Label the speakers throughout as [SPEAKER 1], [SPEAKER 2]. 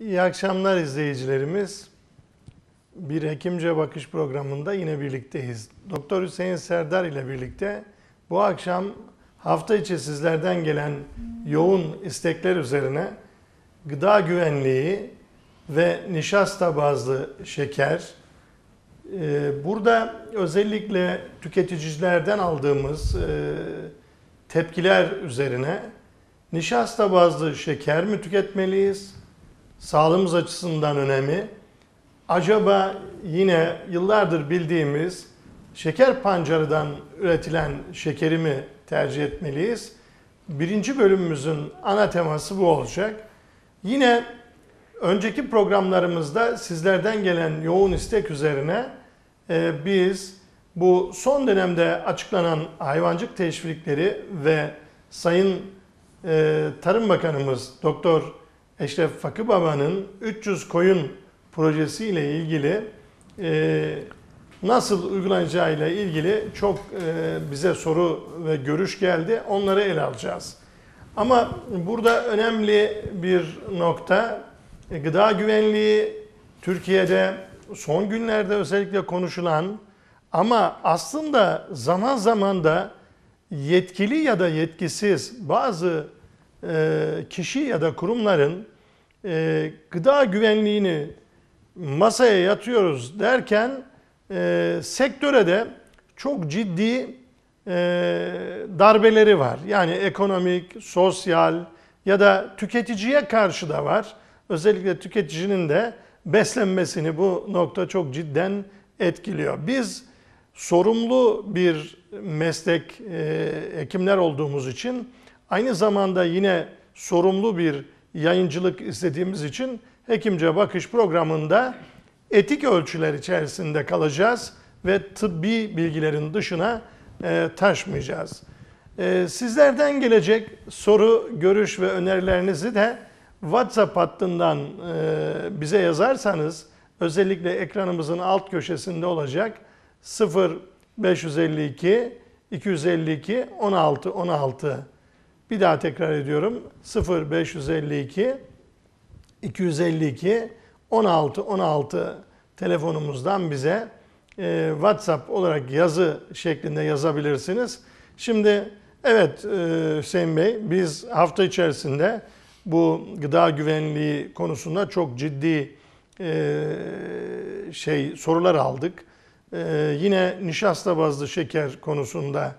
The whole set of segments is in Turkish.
[SPEAKER 1] İyi akşamlar izleyicilerimiz. Bir Hekimce Bakış programında yine birlikteyiz. Doktor Hüseyin Serdar ile birlikte bu akşam hafta içi sizlerden gelen yoğun istekler üzerine gıda güvenliği ve nişasta bazlı şeker, e, burada özellikle tüketicilerden aldığımız e, tepkiler üzerine nişasta bazlı şeker mi tüketmeliyiz? Sağlığımız açısından önemi. Acaba yine yıllardır bildiğimiz şeker pancarıdan üretilen şekeri mi tercih etmeliyiz? Birinci bölümümüzün ana teması bu olacak. Yine önceki programlarımızda sizlerden gelen yoğun istek üzerine e, biz bu son dönemde açıklanan hayvancık teşvikleri ve Sayın e, Tarım Bakanımız Doktor Eşref Fakı Baba'nın 300 koyun projesiyle ilgili e, nasıl uygulanacağıyla ilgili çok e, bize soru ve görüş geldi. Onları ele alacağız. Ama burada önemli bir nokta e, gıda güvenliği Türkiye'de son günlerde özellikle konuşulan ama aslında zaman zaman da yetkili ya da yetkisiz bazı kişi ya da kurumların e, gıda güvenliğini masaya yatıyoruz derken e, sektöre de çok ciddi darbeleri var. Yani ekonomik, sosyal ya da tüketiciye karşı da var. Özellikle tüketicinin de beslenmesini bu nokta çok cidden etkiliyor. Biz sorumlu bir meslek e, hekimler olduğumuz için aynı zamanda yine sorumlu bir yayıncılık istediğimiz için Hekimce Bakış programında etik ölçüler içerisinde kalacağız ve tıbbi bilgilerin dışına e, taşmayacağız. E, sizlerden gelecek soru, görüş ve önerilerinizi de WhatsApp hattından e, bize yazarsanız özellikle ekranımızın alt köşesinde olacak 0 552 252 16 16 bir daha tekrar ediyorum 0 552 252 16 16 telefonumuzdan bize e, WhatsApp olarak yazı şeklinde yazabilirsiniz. Şimdi evet e, Hüseyin Bey biz hafta içerisinde bu gıda güvenliği konusunda çok ciddi e, şey sorular aldık. E, yine nişasta bazlı şeker konusunda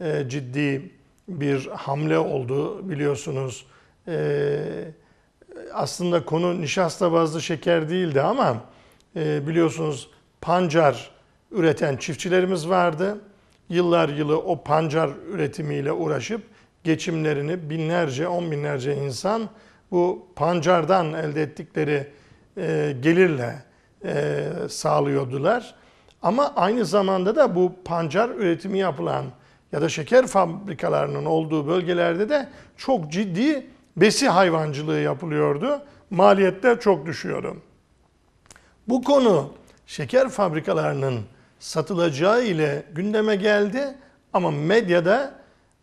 [SPEAKER 1] e, ciddi bir hamle oldu biliyorsunuz. E, aslında konu nişasta bazlı şeker değildi ama e, biliyorsunuz pancar üreten çiftçilerimiz vardı. Yıllar yılı o pancar üretimiyle uğraşıp geçimlerini binlerce, on binlerce insan bu pancardan elde ettikleri e, gelirle e, sağlıyordular. Ama aynı zamanda da bu pancar üretimi yapılan ya da şeker fabrikalarının olduğu bölgelerde de çok ciddi besi hayvancılığı yapılıyordu. Maliyetler çok düşüyordu. Bu konu şeker fabrikalarının satılacağı ile gündeme geldi ama medyada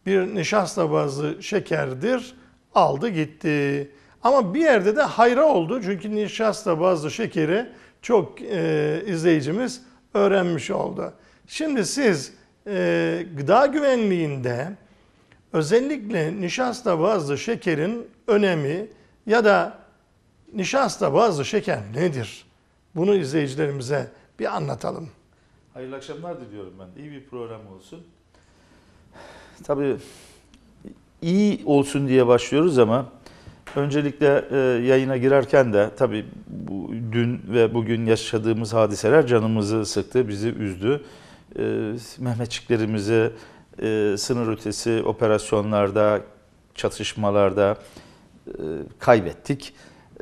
[SPEAKER 1] bir nişasta bazlı şekerdir aldı gitti. Ama bir yerde de hayra oldu çünkü nişasta bazlı şekeri çok e, izleyicimiz öğrenmiş oldu. Şimdi siz e, gıda güvenliğinde özellikle nişasta bazlı şekerin önemi ya da nişasta bazlı şeker nedir? Bunu izleyicilerimize bir anlatalım.
[SPEAKER 2] Hayırlı akşamlar diliyorum ben. İyi bir program olsun. Tabii iyi olsun diye başlıyoruz ama öncelikle e, yayına girerken de tabii bu, dün ve bugün yaşadığımız hadiseler canımızı sıktı, bizi üzdü. E, Mehmetçiklerimizi e, sınır ötesi operasyonlarda, çatışmalarda e, kaybettik.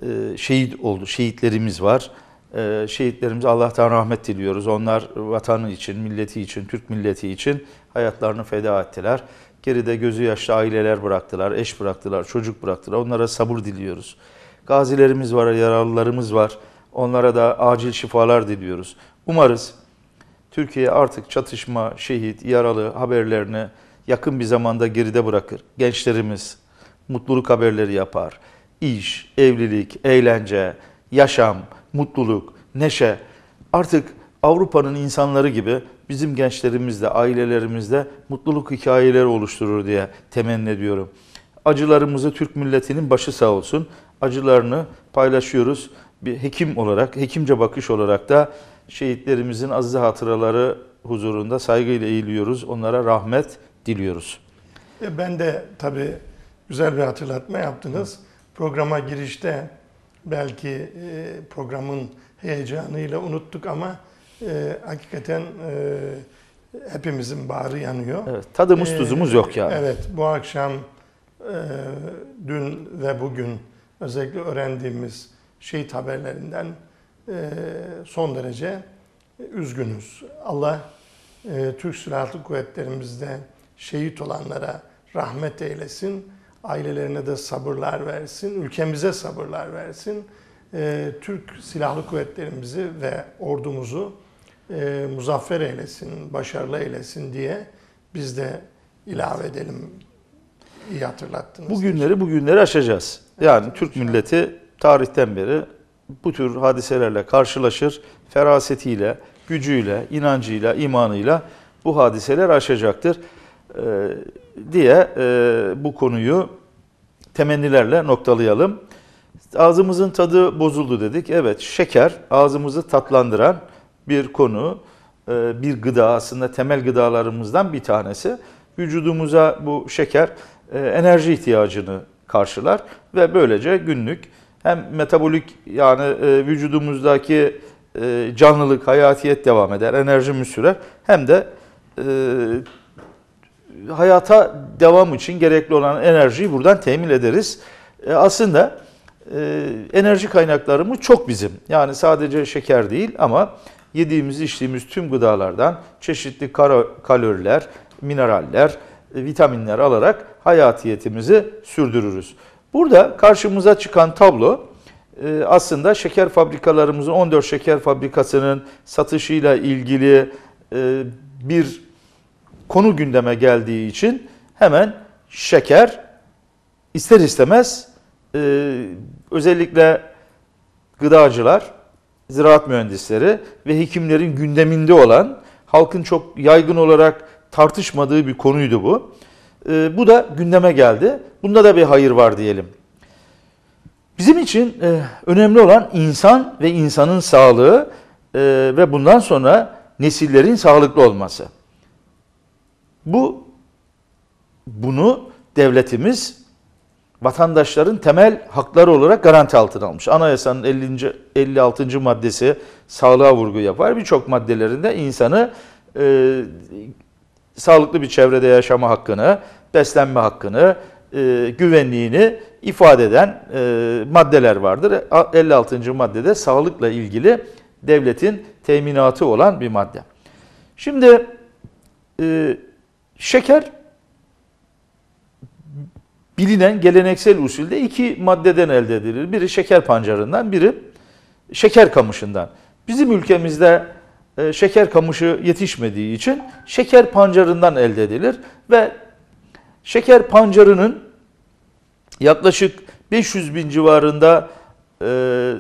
[SPEAKER 2] E, şehit oldu, şehitlerimiz var. E, şehitlerimize Allah'tan rahmet diliyoruz. Onlar vatanı için, milleti için, Türk milleti için hayatlarını feda ettiler. Geride gözü yaşlı aileler bıraktılar, eş bıraktılar, çocuk bıraktılar. Onlara sabır diliyoruz. Gazilerimiz var, yaralılarımız var. Onlara da acil şifalar diliyoruz. Umarız Türkiye artık çatışma, şehit, yaralı haberlerini yakın bir zamanda geride bırakır. Gençlerimiz mutluluk haberleri yapar. iş, evlilik, eğlence, yaşam, mutluluk, neşe artık Avrupa'nın insanları gibi bizim gençlerimizde, ailelerimizde mutluluk hikayeleri oluşturur diye temenni ediyorum. Acılarımızı Türk milletinin başı sağ olsun. Acılarını paylaşıyoruz. Bir hekim olarak, hekimce bakış olarak da şehitlerimizin aziz hatıraları huzurunda saygıyla eğiliyoruz. Onlara rahmet diliyoruz.
[SPEAKER 1] E, Ben de tabii güzel bir hatırlatma yaptınız. Programa girişte belki e, programın heyecanıyla unuttuk ama e, hakikaten hepimizin bağrı yanıyor.
[SPEAKER 2] Evet, tadımız tuzumuz yok yani.
[SPEAKER 1] Evet, bu akşam dün ve bugün özellikle öğrendiğimiz şehit haberlerinden son derece üzgünüz. Allah e, Türk Silahlı Kuvvetlerimizde şehit olanlara rahmet eylesin, ailelerine de sabırlar versin, ülkemize sabırlar versin. E, Türk Silahlı Kuvvetlerimizi ve ordumuzu e, muzaffer eylesin, başarılı eylesin diye biz de ilave edelim. İyi hatırlattınız.
[SPEAKER 2] Bu günleri bugünleri aşacağız. Yani Türk milleti tarihten beri bu tür hadiselerle karşılaşır. Ferasetiyle, gücüyle, inancıyla, imanıyla bu hadiseler aşacaktır Ee, diye e, bu konuyu temennilerle noktalayalım. Ağzımızın tadı bozuldu dedik. Evet şeker ağzımızı tatlandıran bir konu, e, bir gıda aslında temel gıdalarımızdan bir tanesi. Vücudumuza bu şeker e, enerji ihtiyacını karşılar ve böylece günlük hem metabolik yani e, vücudumuzdaki e, canlılık, hayatiyet devam eder, enerjimiz sürer hem de e, hayata devam için gerekli olan enerjiyi buradan temin ederiz. E, aslında e, enerji kaynaklarımız çok bizim. Yani sadece şeker değil ama yediğimiz, içtiğimiz tüm gıdalardan çeşitli kaloriler, mineraller, e, vitaminler alarak hayatiyetimizi sürdürürüz. Burada karşımıza çıkan tablo e, aslında şeker fabrikalarımızın 14 şeker fabrikasının satışıyla ilgili e, bir konu gündeme geldiği için hemen şeker ister istemez e, özellikle gıdacılar, ziraat mühendisleri ve hekimlerin gündeminde olan halkın çok yaygın olarak tartışmadığı bir konuydu bu. E, bu da gündeme geldi. Bunda da bir hayır var diyelim. Bizim için e, önemli olan insan ve insanın sağlığı e, ve bundan sonra nesillerin sağlıklı olması. Bu bunu devletimiz vatandaşların temel hakları olarak garanti altına almış. Anayasanın 50. 56. maddesi sağlığa vurgu yapar. Birçok maddelerinde insanı e, sağlıklı bir çevrede yaşama hakkını, beslenme hakkını, e, güvenliğini ifade eden e, maddeler vardır. 56. maddede sağlıkla ilgili devletin teminatı olan bir madde. Şimdi e, şeker bilinen geleneksel usulde iki maddeden elde edilir. Biri şeker pancarından, biri şeker kamışından. Bizim ülkemizde e, şeker kamışı yetişmediği için şeker pancarından elde edilir ve şeker pancarının yaklaşık 500 bin civarında e,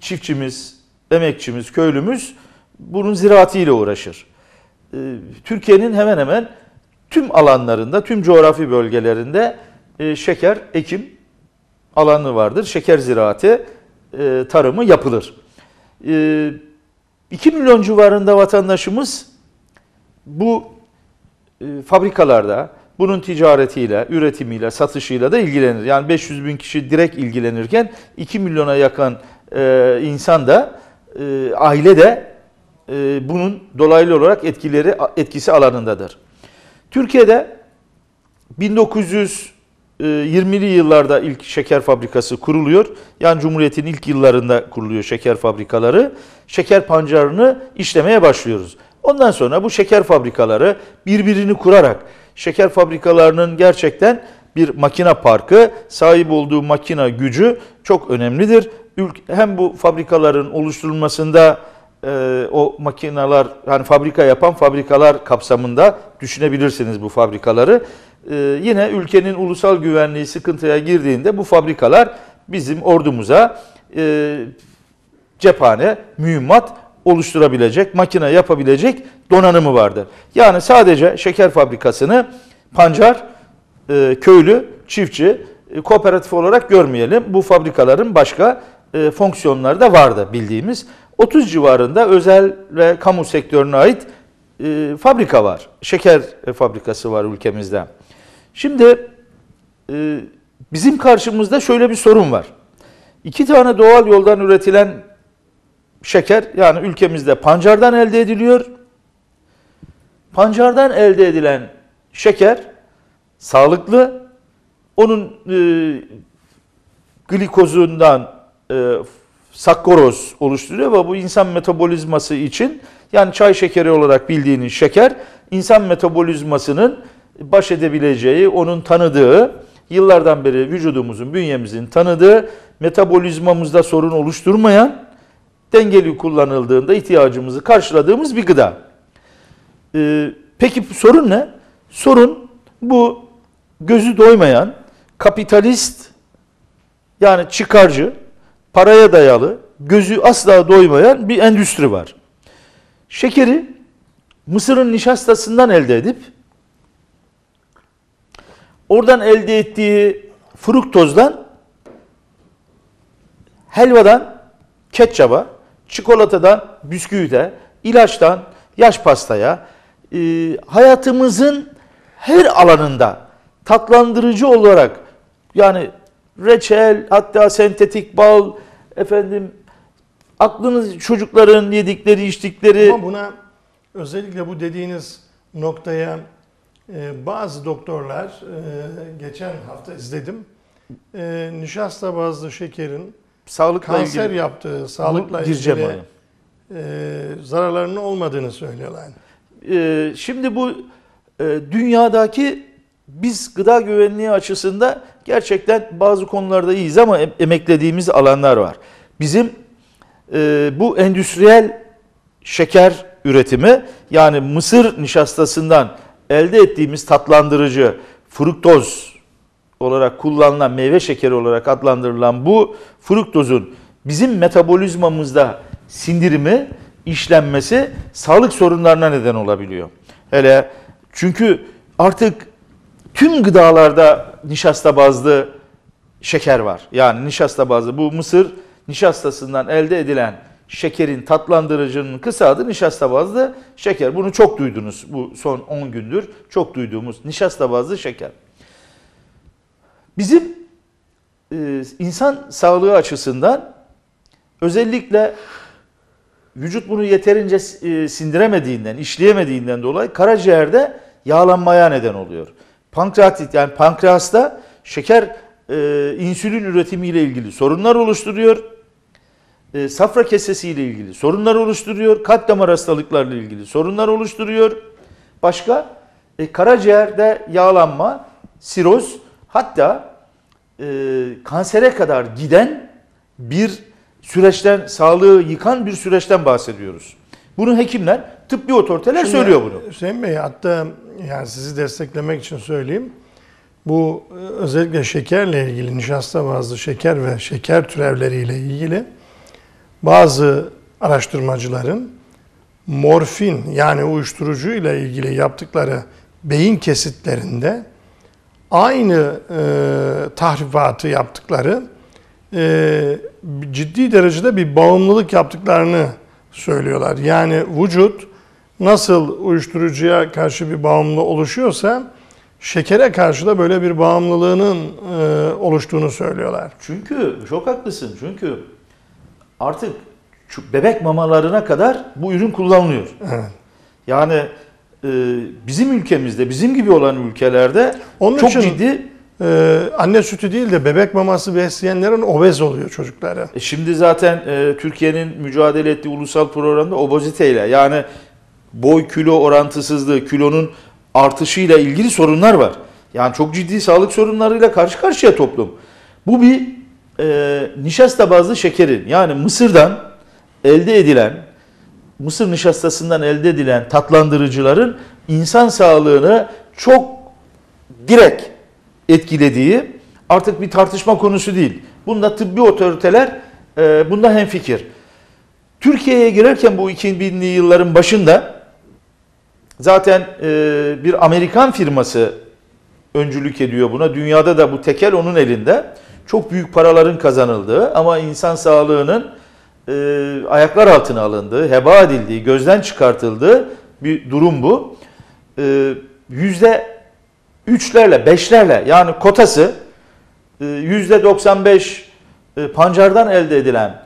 [SPEAKER 2] çiftçimiz, emekçimiz, köylümüz bunun ziraatiyle uğraşır. E, Türkiye'nin hemen hemen tüm alanlarında, tüm coğrafi bölgelerinde e, şeker ekim alanı vardır. Şeker ziraati e, tarımı yapılır. E, 2 milyon civarında vatandaşımız bu e, fabrikalarda bunun ticaretiyle, üretimiyle, satışıyla da ilgilenir. Yani 500 bin kişi direkt ilgilenirken 2 milyona yakın e, insan da e, aile de e, bunun dolaylı olarak etkileri etkisi alanındadır. Türkiye'de 1920'li yıllarda ilk şeker fabrikası kuruluyor. Yani Cumhuriyet'in ilk yıllarında kuruluyor şeker fabrikaları. Şeker pancarını işlemeye başlıyoruz. Ondan sonra bu şeker fabrikaları birbirini kurarak şeker fabrikalarının gerçekten bir makina parkı, sahip olduğu makina gücü çok önemlidir. Hem bu fabrikaların oluşturulmasında e, o makineler, hani fabrika yapan fabrikalar kapsamında düşünebilirsiniz bu fabrikaları. E, yine ülkenin ulusal güvenliği sıkıntıya girdiğinde bu fabrikalar bizim ordumuza e, cephane, mühimmat oluşturabilecek, makine yapabilecek donanımı vardır. Yani sadece şeker fabrikasını pancar, e, köylü, çiftçi, e, kooperatif olarak görmeyelim. Bu fabrikaların başka e, fonksiyonları da vardı bildiğimiz. 30 civarında özel ve kamu sektörüne ait e, fabrika var. Şeker e, fabrikası var ülkemizde. Şimdi e, bizim karşımızda şöyle bir sorun var. İki tane doğal yoldan üretilen şeker yani ülkemizde pancardan elde ediliyor. Pancardan elde edilen şeker sağlıklı. Onun e, glikozundan e, sakkoroz oluşturuyor ve bu insan metabolizması için yani çay şekeri olarak bildiğiniz şeker insan metabolizmasının baş edebileceği, onun tanıdığı, yıllardan beri vücudumuzun, bünyemizin tanıdığı, metabolizmamızda sorun oluşturmayan, dengeli kullanıldığında ihtiyacımızı karşıladığımız bir gıda. Ee, peki sorun ne? Sorun bu gözü doymayan, kapitalist yani çıkarcı, paraya dayalı, gözü asla doymayan bir endüstri var. Şekeri Mısır'ın nişastasından elde edip oradan elde ettiği fruktozdan helvadan ketçaba, çikolatadan bisküvite, ilaçtan yaş pastaya, e, hayatımızın her alanında tatlandırıcı olarak yani reçel, hatta sentetik bal, efendim aklınız çocukların yedikleri, içtikleri
[SPEAKER 1] Ama buna özellikle bu dediğiniz noktaya e, bazı doktorlar e, geçen hafta izledim. E, nişasta bazlı şekerin
[SPEAKER 2] sağlıkla
[SPEAKER 1] kanser
[SPEAKER 2] ilgili
[SPEAKER 1] yaptığı, sağlıkla ilgili e, zararlarının olmadığını söylüyorlar.
[SPEAKER 2] Ee, şimdi bu e, dünyadaki biz gıda güvenliği açısında gerçekten bazı konularda iyiyiz ama em- emeklediğimiz alanlar var. Bizim e, bu endüstriyel şeker üretimi yani mısır nişastasından elde ettiğimiz tatlandırıcı fruktoz olarak kullanılan meyve şekeri olarak adlandırılan bu fruktozun bizim metabolizmamızda sindirimi, işlenmesi sağlık sorunlarına neden olabiliyor. Hele çünkü artık tüm gıdalarda nişasta bazlı şeker var. Yani nişasta bazlı bu mısır nişastasından elde edilen şekerin tatlandırıcının kısa adı nişasta bazlı şeker. Bunu çok duydunuz bu son 10 gündür. Çok duyduğumuz nişasta bazlı şeker. Bizim e, insan sağlığı açısından özellikle vücut bunu yeterince e, sindiremediğinden, işleyemediğinden dolayı karaciğerde yağlanmaya neden oluyor. Pankreatit yani pankreasta şeker e, insülin üretimiyle ilgili sorunlar oluşturuyor. E, safra kesesiyle ilgili sorunlar oluşturuyor. Kalp damar hastalıklarıyla ilgili sorunlar oluşturuyor. Başka e, karaciğerde yağlanma, siroz hatta e, kansere kadar giden bir süreçten, sağlığı yıkan bir süreçten bahsediyoruz. Bunu hekimler, tıbbi otoriteler
[SPEAKER 1] Şimdi
[SPEAKER 2] söylüyor bunu.
[SPEAKER 1] Hüseyin Bey hatta yani sizi desteklemek için söyleyeyim. Bu e, özellikle şekerle ilgili nişasta bazlı şeker ve şeker türevleriyle ilgili bazı araştırmacıların morfin yani uyuşturucu ile ilgili yaptıkları beyin kesitlerinde aynı e, tahribatı yaptıkları e, ciddi derecede bir bağımlılık yaptıklarını söylüyorlar. Yani vücut nasıl uyuşturucuya karşı bir bağımlılığı oluşuyorsa şekere karşı da böyle bir bağımlılığının e, oluştuğunu söylüyorlar.
[SPEAKER 2] Çünkü çok haklısın. Çünkü artık bebek mamalarına kadar bu ürün kullanılıyor.
[SPEAKER 1] Evet.
[SPEAKER 2] Yani e, bizim ülkemizde, bizim gibi olan ülkelerde
[SPEAKER 1] Onun
[SPEAKER 2] çok
[SPEAKER 1] için-
[SPEAKER 2] ciddi
[SPEAKER 1] Ee, anne sütü değil de bebek maması besleyenlerin obez oluyor çocukları.
[SPEAKER 2] E Şimdi zaten e, Türkiye'nin mücadele ettiği ulusal programda obeziteyle yani boy kilo orantısızlığı, kilonun artışıyla ilgili sorunlar var. Yani çok ciddi sağlık sorunlarıyla karşı karşıya toplum. Bu bir e, nişasta bazlı şekerin yani mısırdan elde edilen, mısır nişastasından elde edilen tatlandırıcıların insan sağlığını çok direkt etkilediği artık bir tartışma konusu değil. Bunda tıbbi otoriteler e, bunda hemfikir. Türkiye'ye girerken bu 2000'li yılların başında zaten e, bir Amerikan firması öncülük ediyor buna. Dünyada da bu tekel onun elinde. Çok büyük paraların kazanıldığı ama insan sağlığının e, ayaklar altına alındığı, heba edildiği, gözden çıkartıldığı bir durum bu. E, yüzde üçlerle, beşlerle yani kotası e, yüzde 95 e, pancardan elde edilen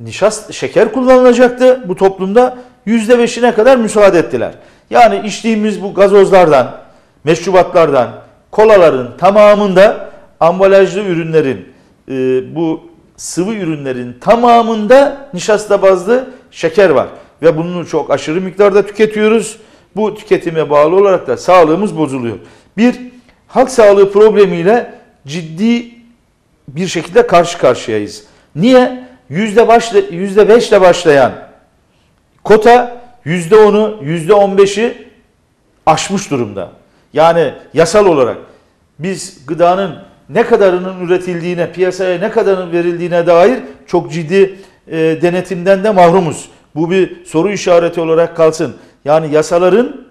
[SPEAKER 2] nişast şeker kullanılacaktı bu toplumda. Yüzde beşine kadar müsaade ettiler. Yani içtiğimiz bu gazozlardan, meşrubatlardan, kolaların tamamında ambalajlı ürünlerin, e, bu sıvı ürünlerin tamamında nişasta bazlı şeker var. Ve bunu çok aşırı miktarda tüketiyoruz. Bu tüketime bağlı olarak da sağlığımız bozuluyor. Bir, halk sağlığı problemiyle ciddi bir şekilde karşı karşıyayız. Niye? Yüzde, başla, yüzde beşle başlayan kota yüzde onu, yüzde on beşi aşmış durumda. Yani yasal olarak biz gıdanın ne kadarının üretildiğine, piyasaya ne kadarının verildiğine dair çok ciddi e, denetimden de mahrumuz. Bu bir soru işareti olarak kalsın. Yani yasaların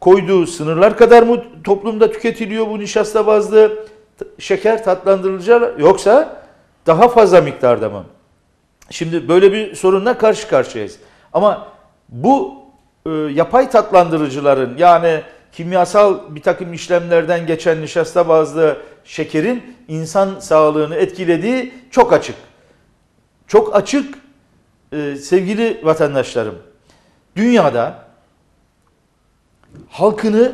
[SPEAKER 2] koyduğu sınırlar kadar mı toplumda tüketiliyor bu nişasta bazlı şeker tatlandırıcılar yoksa daha fazla miktarda mı? Şimdi böyle bir sorunla karşı karşıyayız. Ama bu e, yapay tatlandırıcıların yani kimyasal bir takım işlemlerden geçen nişasta bazlı şekerin insan sağlığını etkilediği çok açık. Çok açık e, sevgili vatandaşlarım. Dünyada halkını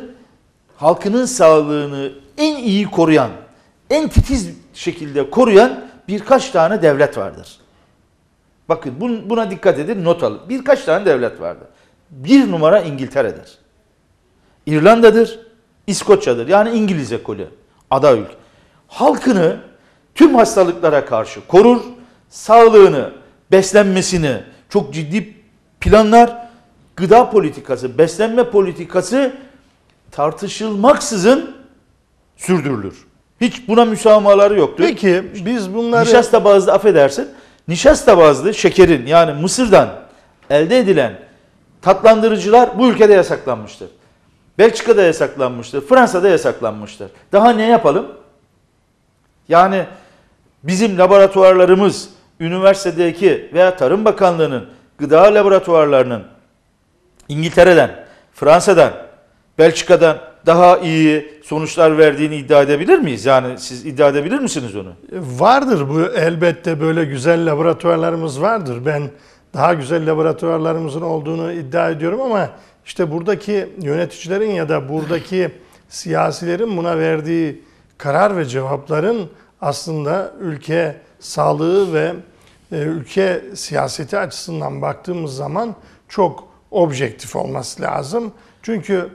[SPEAKER 2] halkının sağlığını en iyi koruyan, en titiz şekilde koruyan birkaç tane devlet vardır. Bakın bun- buna dikkat edin, not alın. Birkaç tane devlet vardır. Bir numara İngiltere'dir. İrlanda'dır, İskoçya'dır. Yani İngiliz ekolü, ada ülke. Halkını tüm hastalıklara karşı korur, sağlığını, beslenmesini çok ciddi planlar, gıda politikası, beslenme politikası tartışılmaksızın sürdürülür. Hiç buna müsamahaları yoktur.
[SPEAKER 1] Peki biz bunları
[SPEAKER 2] Nişasta bazlı affedersin. Nişasta bazlı şekerin yani mısırdan elde edilen tatlandırıcılar bu ülkede yasaklanmıştır. Belçika'da yasaklanmıştır. Fransa'da yasaklanmıştır. Daha ne yapalım? Yani bizim laboratuvarlarımız, üniversitedeki veya Tarım Bakanlığı'nın gıda laboratuvarlarının İngiltere'den, Fransa'dan, Belçika'dan daha iyi sonuçlar verdiğini iddia edebilir miyiz? Yani siz iddia edebilir misiniz onu?
[SPEAKER 1] Vardır bu elbette böyle güzel laboratuvarlarımız vardır. Ben daha güzel laboratuvarlarımızın olduğunu iddia ediyorum ama işte buradaki yöneticilerin ya da buradaki siyasilerin buna verdiği karar ve cevapların aslında ülke sağlığı ve e, ülke siyaseti açısından baktığımız zaman çok objektif olması lazım. Çünkü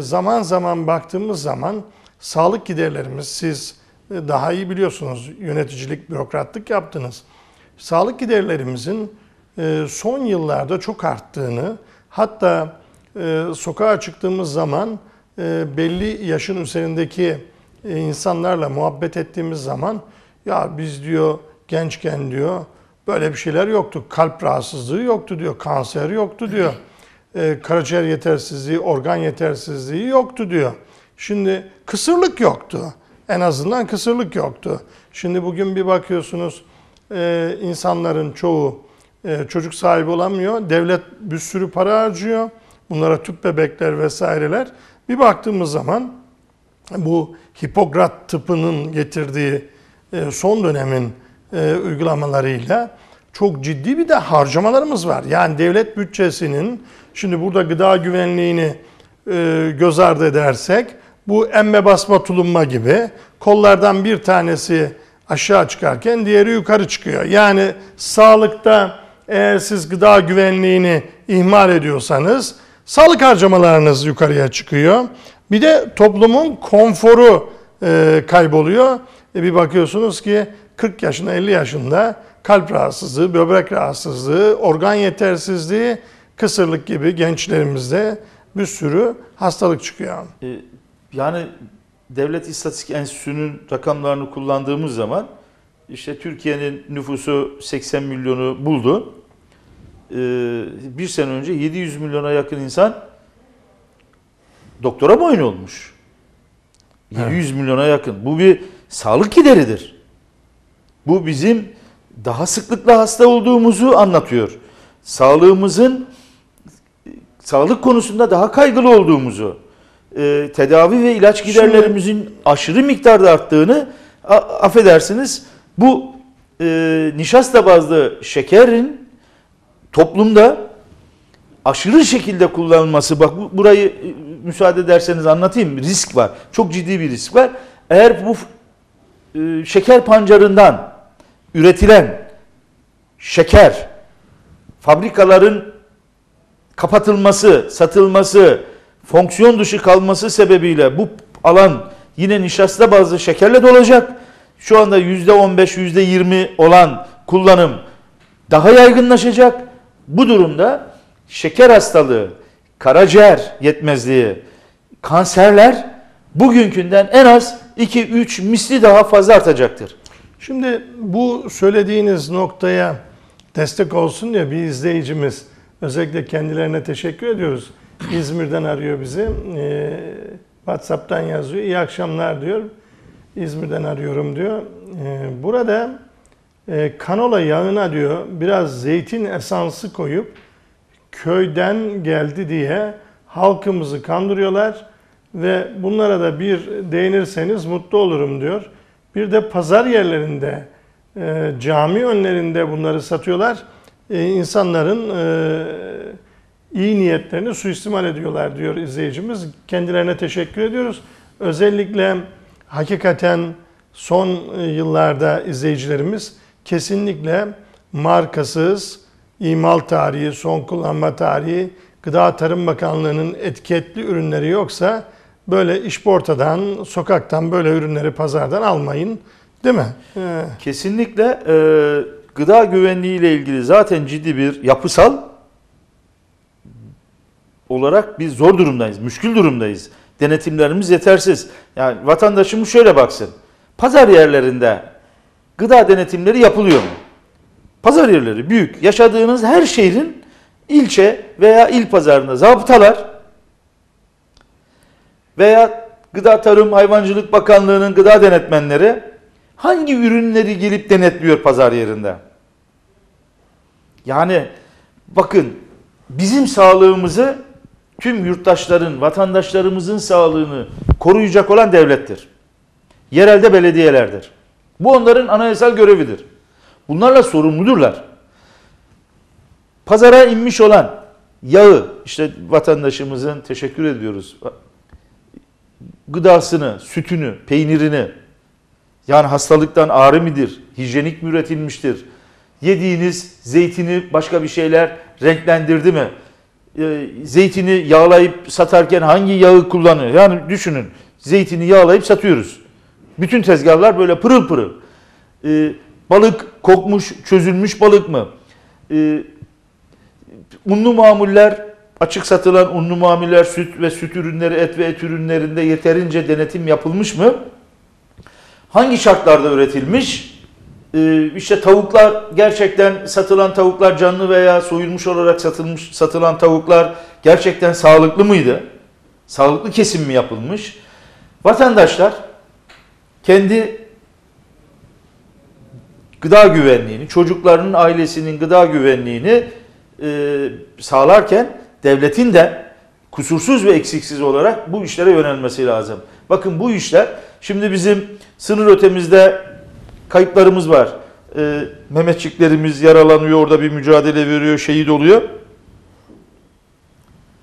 [SPEAKER 1] zaman zaman baktığımız zaman sağlık giderlerimiz siz e, daha iyi biliyorsunuz yöneticilik, bürokratlık yaptınız. Sağlık giderlerimizin e, son yıllarda çok arttığını hatta e, sokağa çıktığımız zaman belli yaşın üzerindeki insanlarla muhabbet ettiğimiz zaman ya biz diyor gençken diyor böyle bir şeyler yoktu. Kalp rahatsızlığı yoktu diyor. Kanser yoktu diyor. E, karaciğer yetersizliği, organ yetersizliği yoktu diyor. Şimdi kısırlık yoktu. En azından kısırlık yoktu. Şimdi bugün bir bakıyorsunuz e, insanların çoğu e, çocuk sahibi olamıyor. Devlet bir sürü para harcıyor. Bunlara tüp bebekler vesaireler. Bir baktığımız zaman bu Hipokrat tıpının getirdiği son dönemin e, uygulamalarıyla çok ciddi bir de harcamalarımız var. Yani devlet bütçesinin şimdi burada gıda güvenliğini e, göz ardı edersek bu emme basma tulumma gibi kollardan bir tanesi aşağı çıkarken diğeri yukarı çıkıyor. Yani sağlıkta eğer siz gıda güvenliğini ihmal ediyorsanız sağlık harcamalarınız yukarıya çıkıyor. Bir de toplumun konforu e, kayboluyor. E bir bakıyorsunuz ki 40 yaşında 50 yaşında kalp rahatsızlığı, böbrek rahatsızlığı, organ yetersizliği, kısırlık gibi gençlerimizde bir sürü hastalık çıkıyor.
[SPEAKER 2] E, Yani Devlet İstatistik Enstitüsü'nün rakamlarını kullandığımız zaman işte Türkiye'nin nüfusu 80 milyonu buldu. Ee, bir sene önce 700 milyona yakın insan doktora muayene olmuş. 700 milyona yakın. Bu bir sağlık gideridir. Bu bizim daha sıklıkla hasta olduğumuzu anlatıyor. Sağlığımızın sağlık konusunda daha kaygılı olduğumuzu, e, tedavi ve ilaç giderlerimizin aşırı miktarda arttığını a- affedersiniz. Bu e, nişasta bazlı şekerin toplumda aşırı şekilde kullanılması bak bu, burayı e, müsaade ederseniz anlatayım risk var. Çok ciddi bir risk var. Eğer bu e, şeker pancarından üretilen şeker fabrikaların kapatılması, satılması, fonksiyon dışı kalması sebebiyle bu alan yine nişasta bazlı şekerle dolacak. Şu anda %15, %20 olan kullanım daha yaygınlaşacak. Bu durumda şeker hastalığı, karaciğer yetmezliği, kanserler bugünkünden en az 2-3 misli daha fazla artacaktır.
[SPEAKER 1] Şimdi bu söylediğiniz noktaya destek olsun diye bir izleyicimiz özellikle kendilerine teşekkür ediyoruz. İzmir'den arıyor bizi. Ee, WhatsApp'tan yazıyor. İyi akşamlar diyor. İzmir'den arıyorum diyor. Ee, burada e, kanola yağına diyor biraz zeytin esansı koyup köyden geldi diye halkımızı kandırıyorlar ve bunlara da bir değinirseniz mutlu olurum diyor. Bir de pazar yerlerinde, e, cami önlerinde bunları satıyorlar. E, insanların e, iyi niyetlerini suistimal ediyorlar diyor izleyicimiz. Kendilerine teşekkür ediyoruz. Özellikle hakikaten son e, yıllarda izleyicilerimiz kesinlikle markasız, imal tarihi, son kullanma tarihi, Gıda Tarım Bakanlığı'nın etiketli ürünleri yoksa böyle işportadan, sokaktan böyle ürünleri pazardan almayın. Değil mi? Ee,
[SPEAKER 2] Kesinlikle e, gıda güvenliği ile ilgili zaten ciddi bir yapısal olarak biz zor durumdayız, müşkül durumdayız. Denetimlerimiz yetersiz. Yani vatandaşımız şöyle baksın. Pazar yerlerinde gıda denetimleri yapılıyor mu? Pazar yerleri büyük. Yaşadığınız her şehrin ilçe veya il pazarında zabıtalar veya Gıda Tarım Hayvancılık Bakanlığı'nın gıda denetmenleri hangi ürünleri gelip denetliyor pazar yerinde? Yani bakın bizim sağlığımızı tüm yurttaşların, vatandaşlarımızın sağlığını koruyacak olan devlettir. Yerelde belediyelerdir. Bu onların anayasal görevidir. Bunlarla sorumludurlar. Pazara inmiş olan yağı, işte vatandaşımızın teşekkür ediyoruz. Gıdasını, sütünü, peynirini, yani hastalıktan ağrı midir, hijyenik mi üretilmiştir, yediğiniz zeytini başka bir şeyler renklendirdi mi, Ee, zeytini yağlayıp satarken hangi yağı kullanıyor? Yani düşünün, zeytini yağlayıp satıyoruz. Bütün tezgahlar böyle pırıl pırıl. Ee, balık kokmuş, çözülmüş balık mı? Ee, unlu mamuller, açık satılan unlu mamuller, süt ve süt ürünleri, et ve et ürünlerinde yeterince denetim yapılmış mı? Hangi şartlarda üretilmiş? Ee, işte tavuklar gerçekten satılan tavuklar canlı veya soyulmuş olarak satılmış satılan tavuklar gerçekten sağlıklı mıydı? Sağlıklı kesim mi yapılmış? Vatandaşlar kendi gıda güvenliğini, çocuklarının ailesinin gıda güvenliğini e, sağlarken devletin de kusursuz ve eksiksiz olarak bu işlere yönelmesi lazım. Bakın bu işler şimdi bizim sınır ötemizde kayıplarımız var. E, Mehmetçiklerimiz yaralanıyor, orada bir mücadele veriyor, şehit oluyor.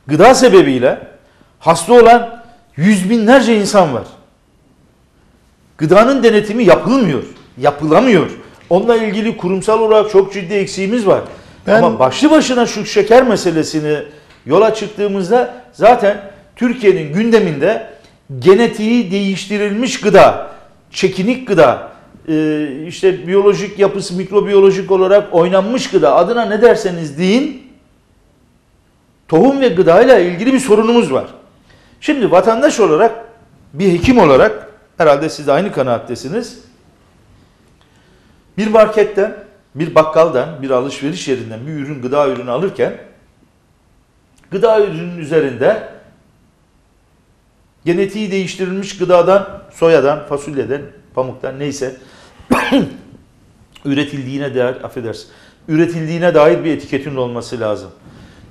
[SPEAKER 2] Gıda sebebiyle hasta olan yüz binlerce insan var. Gıdanın denetimi yapılmıyor, yapılamıyor. Onunla ilgili kurumsal olarak çok ciddi eksiğimiz var.
[SPEAKER 1] Ben-
[SPEAKER 2] Ama başlı başına şu şeker meselesini yola çıktığımızda zaten Türkiye'nin gündeminde genetiği değiştirilmiş gıda, çekinik gıda, e, işte biyolojik yapısı mikrobiyolojik olarak oynanmış gıda adına ne derseniz deyin tohum ve gıdayla ilgili bir sorunumuz var. Şimdi vatandaş olarak bir hekim olarak herhalde siz de aynı kanaattesiniz. Bir marketten, bir bakkaldan, bir alışveriş yerinden bir ürün, gıda ürünü alırken gıda ürünün üzerinde genetiği değiştirilmiş gıdadan, soyadan, fasulyeden, pamuktan neyse üretildiğine dair, affedersin, üretildiğine dair bir etiketin olması lazım.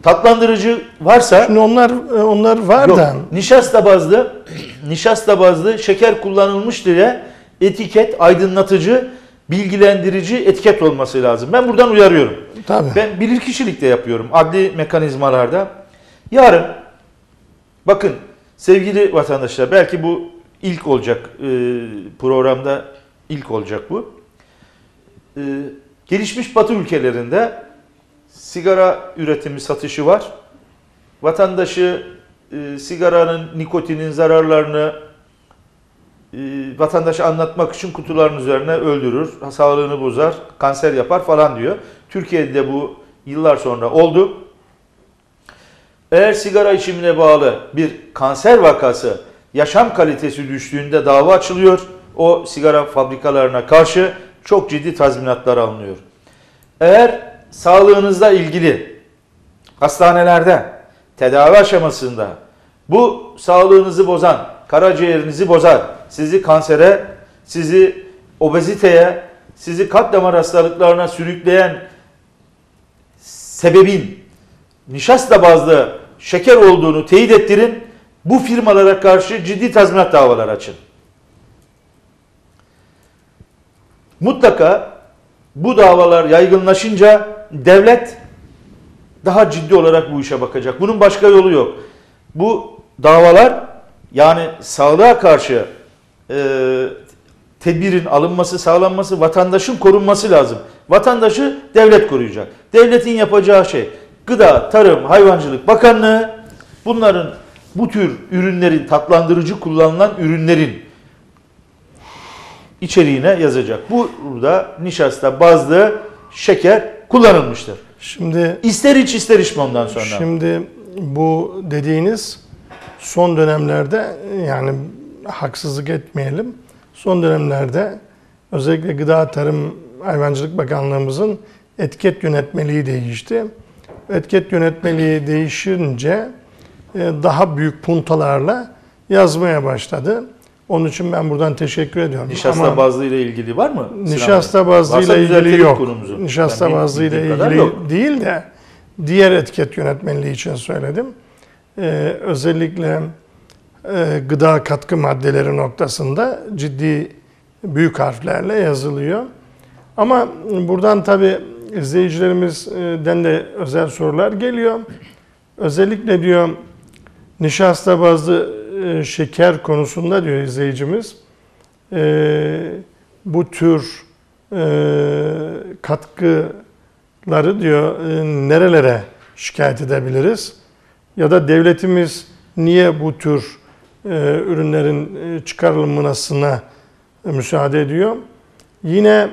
[SPEAKER 2] Tatlandırıcı varsa
[SPEAKER 1] Şimdi onlar e, onlar var
[SPEAKER 2] Yok.
[SPEAKER 1] da
[SPEAKER 2] Nişasta bazlı, nişasta bazlı şeker kullanılmış diye etiket, aydınlatıcı, bilgilendirici etiket olması lazım. Ben buradan uyarıyorum.
[SPEAKER 1] tabii.
[SPEAKER 2] Ben bilirkişilikte yapıyorum. Adli mekanizmalarda. Yarın bakın sevgili vatandaşlar belki bu ilk olacak e, programda ilk olacak bu. E, gelişmiş batı ülkelerinde sigara üretimi satışı var. Vatandaşı e, sigaranın nikotinin zararlarını e, vatandaşa anlatmak için kutuların üzerine öldürür, sağlığını bozar, kanser yapar falan diyor. Türkiye'de de bu yıllar sonra oldu. Eğer sigara içimine bağlı bir kanser vakası yaşam kalitesi düştüğünde dava açılıyor. O sigara fabrikalarına karşı çok ciddi tazminatlar alınıyor. Eğer sağlığınızla ilgili hastanelerde tedavi aşamasında bu sağlığınızı bozan, karaciğerinizi bozar, sizi kansere, sizi obeziteye, sizi kalp damar hastalıklarına sürükleyen sebebin nişasta bazlı şeker olduğunu teyit ettirin. Bu firmalara karşı ciddi tazminat davaları açın. Mutlaka bu davalar yaygınlaşınca devlet daha ciddi olarak bu işe bakacak. Bunun başka yolu yok. Bu davalar yani sağlığa karşı e, tedbirin alınması, sağlanması, vatandaşın korunması lazım. Vatandaşı devlet koruyacak. Devletin yapacağı şey Gıda, Tarım, Hayvancılık Bakanlığı bunların bu tür ürünlerin tatlandırıcı kullanılan ürünlerin içeriğine yazacak. Burada nişasta bazlı şeker kullanılmıştır.
[SPEAKER 1] Şimdi
[SPEAKER 2] İster iç ister içme ondan sonra.
[SPEAKER 1] Şimdi bu dediğiniz son dönemlerde yani haksızlık etmeyelim. Son dönemlerde özellikle Gıda Tarım Hayvancılık Bakanlığımızın etiket yönetmeliği değişti. Etiket yönetmeliği değişince e, daha büyük puntalarla yazmaya başladı. Onun için ben buradan teşekkür ediyorum.
[SPEAKER 2] Nişasta
[SPEAKER 1] Ama-
[SPEAKER 2] bazlı ile ilgili var mı?
[SPEAKER 1] Nişasta bazlı ile ilgili yok.
[SPEAKER 2] konumuzu.
[SPEAKER 1] Nişasta
[SPEAKER 2] Ben
[SPEAKER 1] bazlı ile ilgili
[SPEAKER 2] yok.
[SPEAKER 1] değil de diğer etiket yönetmenliği için söyledim. Ee, özellikle e, gıda katkı maddeleri noktasında ciddi büyük harflerle yazılıyor. Ama buradan tabi izleyicilerimizden de özel sorular geliyor. Özellikle diyor nişasta bazlı e, şeker konusunda diyor izleyicimiz e, bu tür e, katkıları diyor e, nerelere şikayet edebiliriz? Ya da devletimiz niye bu tür e, ürünlerin e, çıkarılmasına e, müsaade ediyor? Yine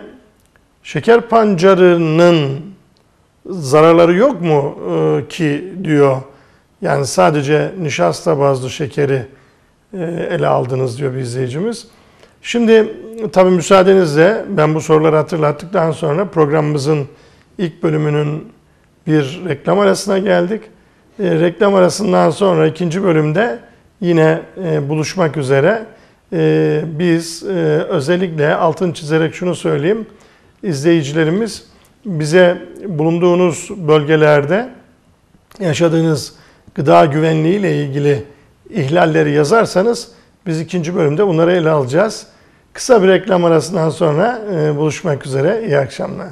[SPEAKER 1] şeker pancarının zararları yok mu e, ki diyor. Yani sadece nişasta bazlı şekeri e, ele aldınız diyor bir izleyicimiz. Şimdi tabii müsaadenizle ben bu soruları hatırlattıktan sonra programımızın ilk bölümünün bir reklam arasına geldik. E, reklam arasından sonra ikinci bölümde yine e, buluşmak üzere. E, biz e, özellikle altın çizerek şunu söyleyeyim. İzleyicilerimiz bize bulunduğunuz bölgelerde yaşadığınız gıda güvenliği ile ilgili ihlalleri yazarsanız biz ikinci bölümde bunları ele alacağız. Kısa bir reklam arasından sonra e, buluşmak üzere. İyi akşamlar.